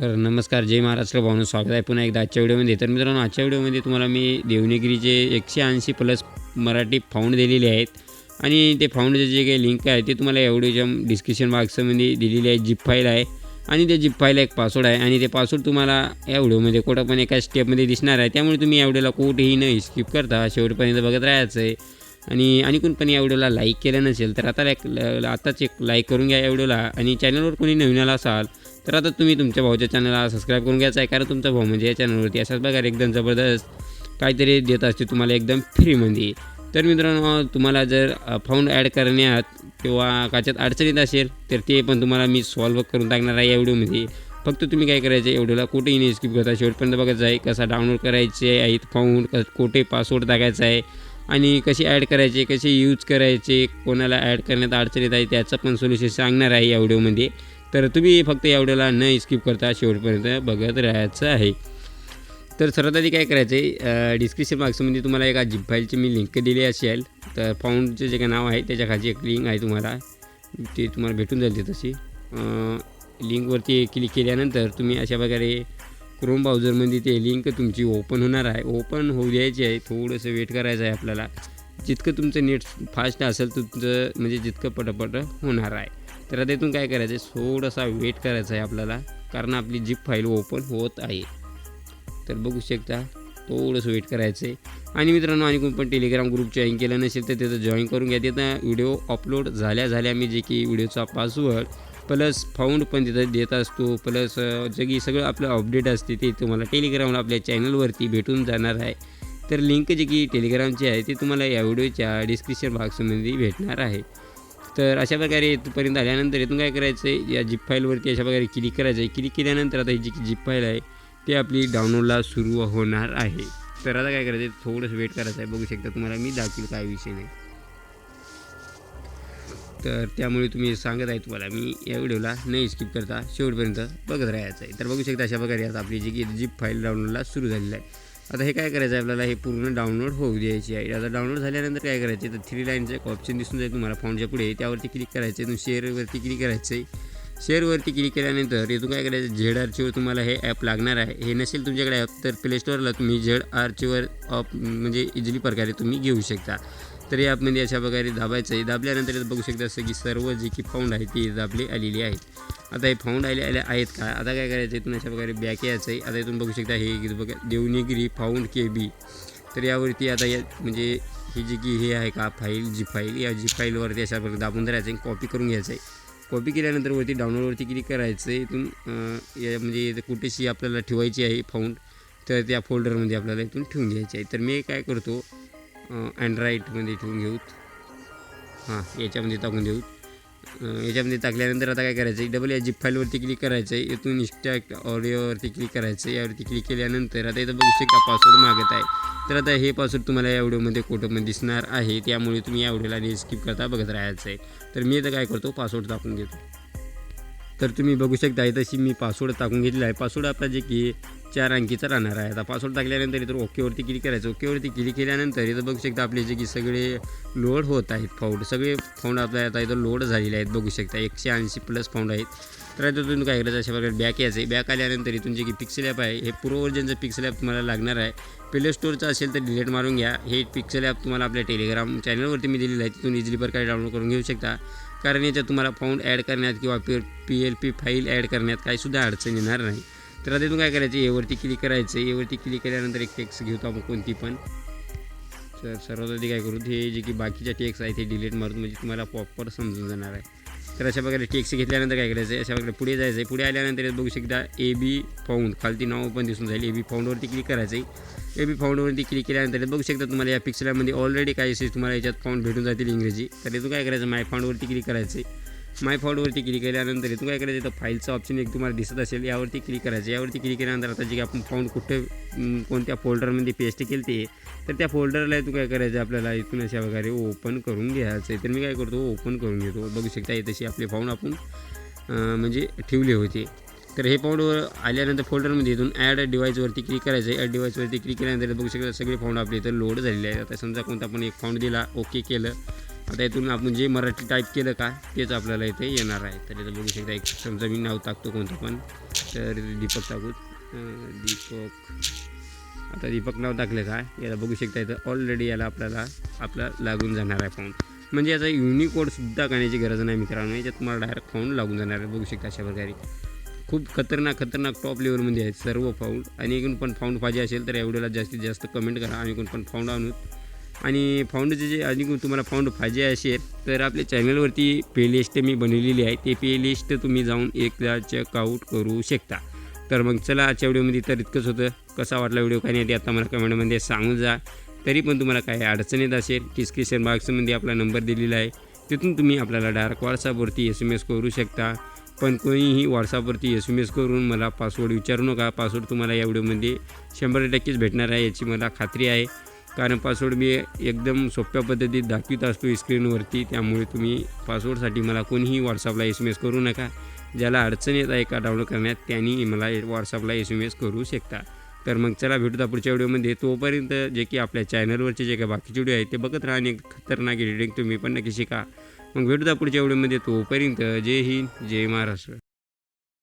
तर नमस्कार जय महाराष्ट्र भावनं स्वागत आहे. पुन्हा एकदा आजच्या व्हिडिओमध्ये. तर मित्रांनो आजच्या व्हिडिओमध्ये तुम्हाला मी देवनेगिरीचे एकशे ऐंशी प्लस मराठी फाऊंड दिलेले आहेत. आणि ते फाऊंडचे जे काही लिंक आहे ते तुम्हाला एवढ्याच्या डिस्क्रिप्शन बॉक्समध्ये दिलेली आहे. जिप फाईल आहे. आणि त्या जिप फाईलला एक पासवर्ड आहे. आणि ते पासवर्ड तुम्हाला या व्हिडिओमध्ये कुठं पण एका स्टेपमध्ये दिसणार आहे. त्यामुळे तुम्ही या व्हिडिओला कुठेही न स्किप करता शेवटपर्यंत बघत राहायचं आहे. आणि आणि कोण पण या व्हिडिओला लाईक केलं नसेल तर आता लाईक ल- आताच एक लाईक करून घ्या या व्हिडिओला. आणि चॅनलवर कोणी नवीन आला असाल तर आता तुम्ही तुमच्या भाऊच्या चॅनलला सबस्क्राईब करून घ्यायचा आहे कारण तुमचा भाऊ म्हणजे या चॅनलवरती असाच प्रकारे एकदम जबरदस्त काहीतरी देत असते तुम्हाला एकदम फ्रीमध्ये तर मित्रांनो तुम्हाला जर फाऊंड ॲड करण्यात किंवा काच्यात अडचणीत असेल तर ते पण तुम्हाला मी सॉल्व करून टाकणार आहे या व्हिडिओमध्ये फक्त तुम्ही काय करायचं आहे एवढ्याला कुठेही नाही स्किप करता. शेवटपर्यंत बघायचं आहे कसा डाउनलोड करायचे आहेत फाऊंड क कोठे पासवर्ड टाकायचा आहे आणि कशी ॲड करायचे कसे यूज करायचे कोणाला ॲड करण्यात अडचणीत आहे त्याचं पण सोल्युशन सांगणार आहे या व्हिडिओमध्ये तर तुम्ही फक्त या व्हिडिओला न स्किप करता शेवटपर्यंत बघत राहायचं आहे. तर सर्वात आधी काय करायचं आहे डिस्क्रिप्शन बॉक्समध्ये तुम्हाला एका जिप फाईलची मी लिंक दिली असेल तर फाऊंडचं जे काही नाव आहे त्याच्याखाली एक लिंक आहे तुम्हाला. ते तुम्हाला भेटून जाईल ते तशी. लिंकवरती क्लिक केल्यानंतर तुम्ही अशा प्रकारे क्रोम ब्राउझरमध्ये ते लिंक तुमची ओपन होणार आहे. ओपन होऊ द्यायची आहे थोडंसं वेट करायचं आहे आपल्याला. जितकं तुमचं नेट फास्ट असेल तुमचं म्हणजे जितकं पटपट होणार आहे. तर आता इथून काय करायचं आहे थोडासा वेट करायचा आहे आपल्याला कारण आपली जीप फाईल ओपन होत आहे. तर बघू शकता थोडंसं वेट करायचं आहे आणि मित्रांनो आणि कोण पण टेलिग्राम ग्रुप जॉईन केलं नसेल तर त्याचं जॉईन करून घ्या. तिथं व्हिडिओ अपलोड झाल्या झाल्या मी जे की व्हिडिओचा पासवर्ड प्लस फाऊंड पण तिथं देत असतो. प्लस जे की सगळं आपलं अपडेट असते ते तुम्हाला टेलिग्रामला आपल्या चॅनलवरती भेटून जाणार आहे. तर लिंक जी की टेलिग्रामची आहे ती तुम्हाला या व्हिडिओच्या डिस्क्रिप्शन बॉक्समध्ये भेटणार आहे. तर अशा प्रकारे इथपर्यंत आल्यानंतर इथून काय करायचं आहे? या जिप फाईलवरती अशा प्रकारे क्लिक करायचं आहे. क्लिक केल्यानंतर आता ही जी जिप फाईल आहे ती आपली डाउनलोडला सुरू होणार आहे. तर आता काय करायचं आहे? थोडंसं वेट करायचं आहे. बघू शकता तुम्हाला मी दाखील काय विषय नाही. तर त्यामुळे तुम्ही सांगत आहे तुम्हाला मी या व्हिडिओला नाही स्किप करता. शेवटपर्यंत बघत राहायचं आहे. तर बघू शकता अशा प्रकारे आता आपली जी की जिप फाईल डाउनलोडला सुरू झालेली आहे. आता हे काय करायचं आहे आपल्याला? हे पूर्ण डाउनलोड होऊ द्यायची आहे. आता डाउनलोड झाल्यानंतर काय करायचं आहे? तर थ्री लाईनचं एक ऑप्शन दिसून जाईल तुम्हाला. फाउंडच्या पुढे. त्यावरती क्लिक करायचं आहे शेअरवरती क्लिक करायचं आहे शेअरवरती क्लिक केल्यानंतर इथून काय करायचं? झेड आरचीवर तुम्हाला हे ॲप लागणार आहे. हे नसेल तुमच्याकडे ॲप तर प्ले स्टोअरला तुम्ही झेड आरचीवर ऑप म्हणजे इझिली प्रकारे तुम्ही घेऊ शकता. तर या ॲपमध्ये अशा प्रकारे दाबायचं आहे. दाबल्यानंतर इथं बघू शकता असं की सर्व जे की फाउंड आहे ती दाबली आलेली आहेत. आता हे फाऊंड आले आले आहेत का? आता काय करायचं इथून अशा प्रकारे बॅक यायचं आहे आता इथून बघू शकता हे इथं बघा देवनीगिरी फाऊंड के बी तर यावरती आता या म्हणजे ही जी की हे आहे का फाईल जी फाईल या जी फाईलवरती अशा प्रकारे दाबून धरायचं आहे कॉपी करून घ्यायचं आहे कॉपी केल्यानंतर वरती डाउनलोडवरती क्लिक करायचं आहे इथून या म्हणजे कुठेशी आपल्याला ठेवायची आहे फाऊंड तर त्या फोल्डरमध्ये आपल्याला इथून ठेवून घ्यायची आहे तर मी काय करतो अँड्रॉईडमध्ये ठेवून घेऊ. हां याच्यामध्ये टाकून देऊ. याच्यामध्ये टाकल्यानंतर आता काय करायचं? आहे डबल या जिप फाईलवरती क्लिक करायचं आहे इथून इन्स्टॅक्ट ऑडिओवरती क्लिक करायचं आहे यावरती क्लिक केल्यानंतर आता इथं बघू शकता पासवर्ड मागत आहे. तर आता हे पासवर्ड तुम्हाला या व्हिडिओमध्ये कोटमध्ये दिसणार आहे. त्यामुळे तुम्ही या व्हिडिओला स्किप करता बघत राहायचं आहे तर मी इथं काय करतो पासवर्ड टाकून घेतो. तर तुम्ही बघू शकता तशी मी पासवर्ड टाकून घेतलेला आहे. पासवर्ड आपला जे की चार अंकीचा राहणार आहे. आता पासवर्ड टाकल्यानंतर इथं ओकेवरती क्लिक करायचं. ओकेवरती क्लिक केल्यानंतर इथं बघू शकता आपले जे की सगळे लोड होत आहेत फाऊंड सगळे फाऊंड आपल्या आता इथं लोड झालेले आहेत. बघू शकता एकशे ऐंशी प्लस फाऊंड आहेत. तर आता तुम्ही काय करायचं? अशा प्रकारे बॅक यायचं आहे. बॅक आल्यानंतर इथून जे की पिक्सेल ॲप आहे हे प्रो वर्जनचं पिक्सेल ॲप तुम्हाला लागणार आहे. प्ले स्टोअरचं असेल तर डिलीट मारून घ्या. हे पिक्सेल ॲप तुम्हाला आपल्या टेलिग्राम चॅनलवरती मी दिलेलं आहे. तिथून इझिली प्रकारे डाउनलोड करून घेऊ शकता. कारण याच्यात तुम्हाला फाऊंड ॲड करण्यात किंवा P P L P file add करण्यात काहीसुद्धा अडचण येणार नाही. तर आता इथून काय करायचं? एवरती क्लिक करायचं. एवरती क्लिक केल्यानंतर एक टेक्स्ट घेतो आपण कोणती पण. तर सर्वात आधी काय करू? हे जे की बाकीच्या टेक्स आहे ते डिलीट मारून म्हणजे तुम्हाला प्रॉपर समजून जाणार आहे. तर अशा प्रकारे टेक्स्ट घेतल्यानंतर काय करायचं आहे अशा प्रकारे पुढे जायचं आहे पुढे आल्यानंतर बघू शकता ए बी फाऊंड खालती नाव पण दिसून जाईल ए बी फाऊंडवरती क्लिक करायचं आहे ए बी फाऊंडवरती क्लिक केल्यानंतर बघू शकता तुम्हाला या पिक्सलमध्ये ऑलरेडी काही असेल तुम्हाला याच्यात फाऊंड भेटून जातील इंग्रजी. तर इथून काय करायचं? माय फाऊंडवरती क्लिक करायचं आहे माय फॉलवरती क्लिक केल्यानंतर इथून काय करायचं तर फाईलचं ऑप्शन एक तुम्हाला दिसत असेल यावरती क्लिक करायचं. यावरती क्लिक केल्यानंतर आता जे आपण फाउंड कुठे कोणत्या फोल्डरमध्ये पेस्ट केलं ते तर त्या फोल्डरला इथून काय करायचं आपल्याला? इथून अशा प्रकारे ओपन करून घ्यायचं आहे. तर मी काय करतो? ओपन करून घेतो. बघू शकता तशी आपले फाउंड आपण म्हणजे ठेवले होते. तर हे फाउंडवर आल्यानंतर फोल्डरमध्ये इथून ॲड डिवाईसवरती क्लिक करायचं आहे. ॲड डिवाईसवरती क्लिक केल्यानंतर बघू शकता सगळे फाऊंड आपले इथं लोड झालेले आहेत. आता समजा कोणता पण एक फाऊंड दिला ओके केलं. आता इथून आपण जे मराठी टाईप केलं का तेच आपल्याला इथे येणार आहे. तर इथं बघू शकता एक समजा मी नाव टाकतो कोणतं पण. तर दीपक टाकू दीपक. आता दीपक नाव टाकलं का? याला बघू शकता इथं ऑलरेडी याला आपल्याला आपला लागून जाणार आहे फाऊंड म्हणजे याचा युनिकोडसुद्धा करण्याची गरज नाही मित्रांनो. याच्यात तुम्हाला डायरेक्ट फाऊंड लागून जाणार आहे. बघू शकता अशा प्रकारे. खूप खतरनाक खतरनाक टॉप लेवलमध्ये आहेत सर्व फाऊंड आणि एकूण पण फाऊंड पाहिजे असेल तर एवढ्याला जास्तीत जास्त कमेंट करा. आम्ही कोण पण फाऊंड आणू आणि फाऊंडचे जे अजून तुम्हाला फाऊंड पाहिजे असेल तर आपल्या चॅनलवरती प्लेलिस्ट मी बनवलेली आहे. ते प्लेलिस्ट तुम्ही जाऊन एकदा चेकआउट करू शकता. तर मग चला आजच्या व्हिडिओमध्ये तर इतकंच होतं. कसा वाटला व्हिडिओ काय नाही ते आता मला कमेंटमध्ये सांगून जा. तरी पण तुम्हाला काही अडचण येत असेल डिस्क्रिप्शन बॉक्समध्ये आपला नंबर दिलेला आहे. तिथून तुम्ही आपल्याला डायरेक्ट व्हॉट्सअपवरती एस एम एस करू शकता. पण कोणीही व्हॉट्सअपवरती एस एम एस करून मला पासवर्ड विचारू नका. पासवर्ड तुम्हाला या व्हिडिओमध्ये शंभर टक्केच भेटणार आहे याची मला खात्री आहे. कारण पासवर्ड मी एकदम सोप्या पद्धतीत दाखवित असतो स्क्रीनवरती त्यामुळे तुम्ही पासवर्डसाठी मला कोणीही व्हॉट्सअपला एस एम एस करू नका. ज्याला अडचण येत आहे का डाउनलोड करण्यात त्यांनी मला व्हॉट्सअपला एस एम एस करू शकता. तर मग चला भेटूया पुढच्या व्हिडिओमध्ये. तोपर्यंत जे की आपल्या चॅनलवरचे जे काही बाकीचे व्हिडिओ आहेत ते बघत राहा आणि खतरनाक एडिटिंग तुम्ही पण नक्की शिका. मग भेटूया पुढच्या व्हिडिओमध्ये. तोपर्यंत जय हिंद जय महाराष्ट्र.